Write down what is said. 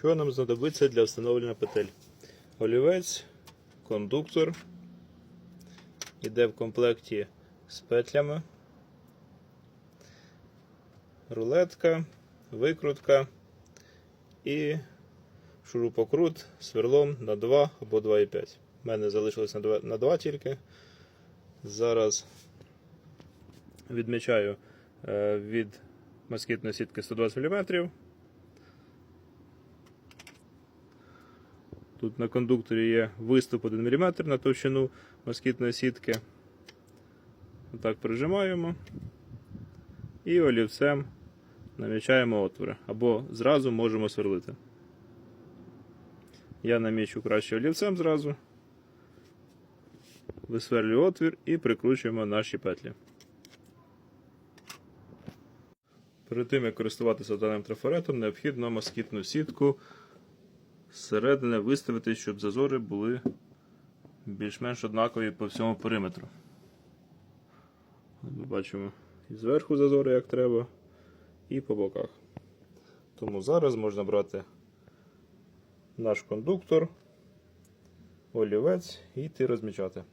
Що нам знадобиться для встановлення петель? Олівець, кондуктор. Іде в комплекті з петлями. Рулетка, викрутка і шурупокрут сверлом на 2 або 2,5. У мене залишилось на 2, на 2 тільки. Зараз відмічаю е, від москітної сітки 120 мм. Тут на кондукторі є виступ 1 мм на товщину москітної сітки. Отак прижимаємо і олівцем намічаємо отвори. Або зразу можемо сверлити. Я намічу краще олівцем зразу. Висверлюю отвір і прикручуємо наші петлі. Перед тим, як користуватися даним трафаретом, необхідно москітну сітку зсередини виставити, щоб зазори були більш-менш однакові по всьому периметру. Ми бачимо і зверху зазори як треба, і по боках. Тому зараз можна брати наш кондуктор, олівець і йти розмічати.